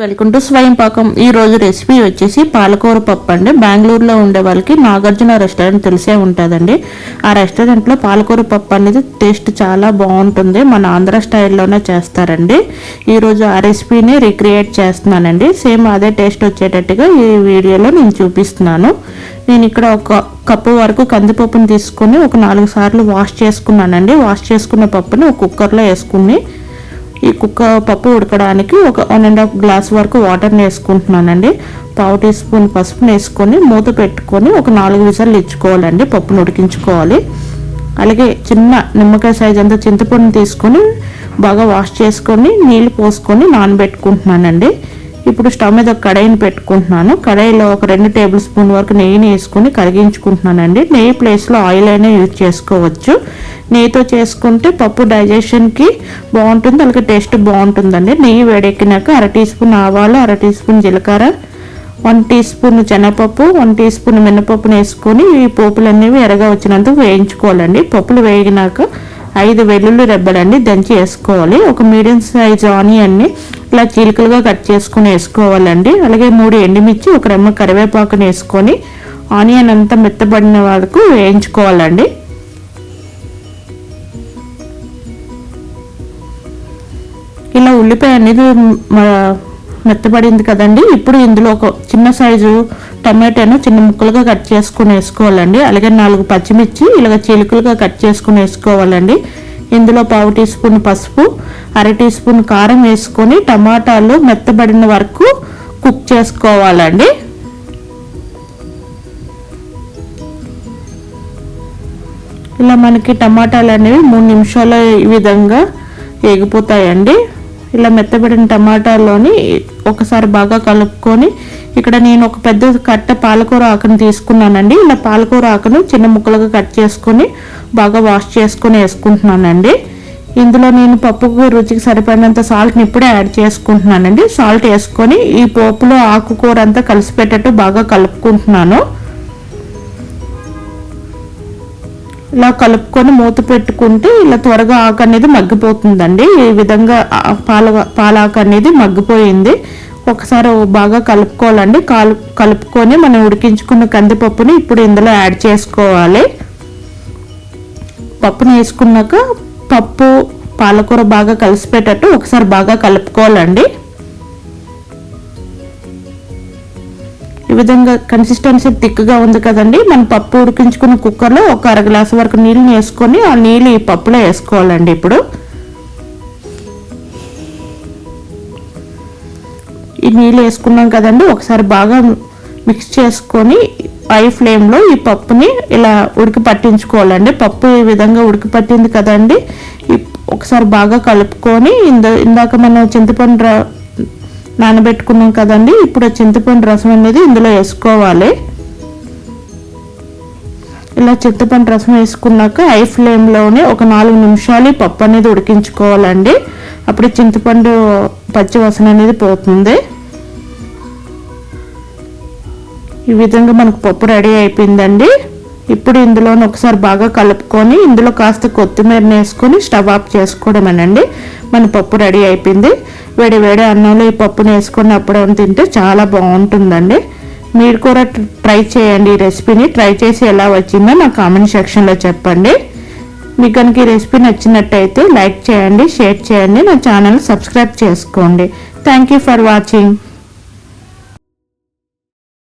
Welcome to స్వయం పాకం. ఈ రోజు రెసిపీ వచ్చేసి పాలకూర పప్పు అండి. బెంగళూరులో ఉండే వాళ్ళకి నాగార్జున రెస్టారెంట్ తెలిసే ఉంటుందండి. ఆ రెస్టారెంట్లో పాలకూర పప్పు అనేది టేస్ట్ చాలా బాగుంటుంది. మన ఆంధ్ర స్టైల్లోనే చేస్తారండి. ఈరోజు ఆ రెసిపీని రిక్రియేట్ చేస్తున్నానండి. సేమ్ అదే టేస్ట్ వచ్చేటట్టుగా ఈ వీడియోలో నేను చూపిస్తున్నాను. నేను ఇక్కడ ఒక కప్పు వరకు కందిపప్పుని తీసుకొని ఒక నాలుగు సార్లు వాష్ చేసుకున్నానండి. వాష్ చేసుకున్న పప్పుని ఒక కుక్కర్లో వేసుకుని ఈ కుక్క పప్పు ఉడకడానికి ఒక వన్ అండ్ హాఫ్ గ్లాస్ వరకు వాటర్ని వేసుకుంటున్నానండి పావు టీ స్పూన్ పసుపుని వేసుకొని మూత పెట్టుకొని ఒక నాలుగు విజాలు ఇచ్చుకోవాలండి పప్పును ఉడికించుకోవాలి. అలాగే చిన్న నిమ్మకాయ సైజ్ అంతా చింతపండుని తీసుకొని బాగా వాష్ చేసుకొని నీళ్ళు పోసుకొని నానబెట్టుకుంటున్నానండి. ఇప్పుడు స్టవ్ మీద ఒక కడాయిని పెట్టుకుంటున్నాను. కడాయిలో ఒక రెండు టేబుల్ స్పూన్ వరకు నెయ్యిని వేసుకుని కరిగించుకుంటున్నానండి. నెయ్యి ప్లేస్లో ఆయిల్ అయినా యూజ్ చేసుకోవచ్చు. నెయ్యితో చేసుకుంటే పప్పు డైజెషన్కి బాగుంటుంది అలాగే టేస్ట్ బాగుంటుందండి. నెయ్యి వేడెక్కినాక అర టీ స్పూన్ ఆవాలు అర టీ స్పూన్ జీలకర్ర వన్ టీ స్పూన్ శనగపప్పు వన్ టీ స్పూన్ మినపప్పును వేసుకొని ఈ పోపులు అనేవి ఎరగా వచ్చినంత వేయించుకోవాలండి. పప్పులు వేగినాక ఐదు వెల్లుల్లి రెబ్బలండి దంచి వేసుకోవాలి. ఒక మీడియం సైజ్ ఆనియన్ని ఇలా చీలికలుగా కట్ చేసుకుని వేసుకోవాలండి. అలాగే మూడు ఎండుమిర్చి ఒక రెమ్మ కరివేపాకుని వేసుకొని ఆనియన్ అంతా మెత్తబడిన వరకు వేయించుకోవాలండి. ఇలా ఉల్లిపాయ అనేది మెత్తబడింది కదండి. ఇప్పుడు ఇందులో ఒక చిన్న సైజు టమాటాను చిన్న ముక్కలుగా కట్ చేసుకుని వేసుకోవాలండి. అలాగే నాలుగు పచ్చిమిర్చి ఇలాగ చీలికలుగా కట్ చేసుకుని వేసుకోవాలండి. ఇందులో పావు టీ స్పూన్ పసుపు అర టీ స్పూన్ కారం వేసుకొని టమాటాలు మెత్తబడిన వరకు కుక్ చేసుకోవాలండి. ఇలా మనకి టమాటాలు అనేవి మూడు నిమిషాలు ఈ విధంగా ఎగిపోతాయండి ఇలా మెత్తబడిన టమాటాలోని ఒకసారి బాగా కలుపుకొని ఇక్కడ నేను ఒక పెద్ద కట్ట పాలకూర ఆకును తీసుకున్నానండి. ఇలా పాలకూర ఆకును చిన్న ముక్కలుగా కట్ చేసుకొని బాగా వాష్ చేసుకొని వేసుకుంటున్నానండి. ఇందులో నేను పప్పుకు రుచికి సరిపడినంత సాల్ట్ని ఇప్పుడే యాడ్ చేసుకుంటున్నానండి. సాల్ట్ వేసుకొని ఈ పోపులో ఆకుకూర అంతా కలిసిపెట్టేట్టు బాగా కలుపుకుంటున్నాను. ఇలా కలుపుకొని మూత పెట్టుకుంటే ఇలా త్వరగా ఆకు అనేది మగ్గిపోతుందండి. ఈ విధంగా పాల పాలాకు అనేది మగ్గిపోయింది. ఒకసారి బాగా కలుపుకోవాలండి. కాలు కలుపుకొని మనం ఉడికించుకున్న కందిపప్పుని ఇప్పుడు ఇందులో యాడ్ చేసుకోవాలి. పప్పుని వేసుకున్నాక పప్పు పాలకూర బాగా కలిసిపెట్టట్టు ఒకసారి బాగా కలుపుకోవాలండి. ఈ విధంగా కన్సిస్టెన్సీ థిక్గా ఉంది కదండి. మనం పప్పు ఉడికించుకున్న కుక్కర్లో ఒక అర గ్లాసు వరకు నీళ్ళని వేసుకొని ఆ నీళ్ళు ఈ పప్పులో వేసుకోవాలండి ఇప్పుడు. ఈ నీళ్ళు వేసుకున్నాం కదండి. ఒకసారి బాగా మిక్స్ చేసుకొని హై ఫ్లేమ్లో ఈ పప్పుని ఇలా ఉడికి పట్టించుకోవాలండి. పప్పు ఈ విధంగా ఉడికి పట్టింది కదండి. ఒకసారి బాగా కలుపుకొని ఇందా ఇందాక మనం చింతపండు నానబెట్టుకున్నాం కదండి. ఇప్పుడు చింతపండు రసం అనేది ఇందులో వేసుకోవాలి. ఇలా చింతపండు రసం వేసుకున్నాక హై ఫ్లేమ్లోనే ఒక నాలుగు నిమిషాలు ఈ పప్పు అనేది ఉడికించుకోవాలండి. అప్పుడు చింతపండు పచ్చివాసన అనేది పోతుంది. ఈ విధంగా మనకు పప్పు రెడీ అయిపోయిందండి. ఇప్పుడు ఇందులోని ఒకసారి బాగా కలుపుకొని ఇందులో కాస్త కొత్తిమీరని వేసుకొని స్టవ్ ఆఫ్ చేసుకోవడమేనండి. మన పప్పు రెడీ అయిపోయింది. వేడి వేడి అన్నంలో ఈ పప్పుని వేసుకొని అప్పుడు తింటే చాలా బాగుంటుందండి. మీరు కూడా ట్రై చేయండి ఈ రెసిపీని. ట్రై చేసి ఎలా వచ్చిందో నా కామెంట్ సెక్షన్లో చెప్పండి. మీకు కనుక ఈ రెసిపీ నచ్చినట్టయితే లైక్ చేయండి షేర్ చేయండి నా ఛానల్ సబ్స్క్రైబ్ చేసుకోండి. Thank you for watching.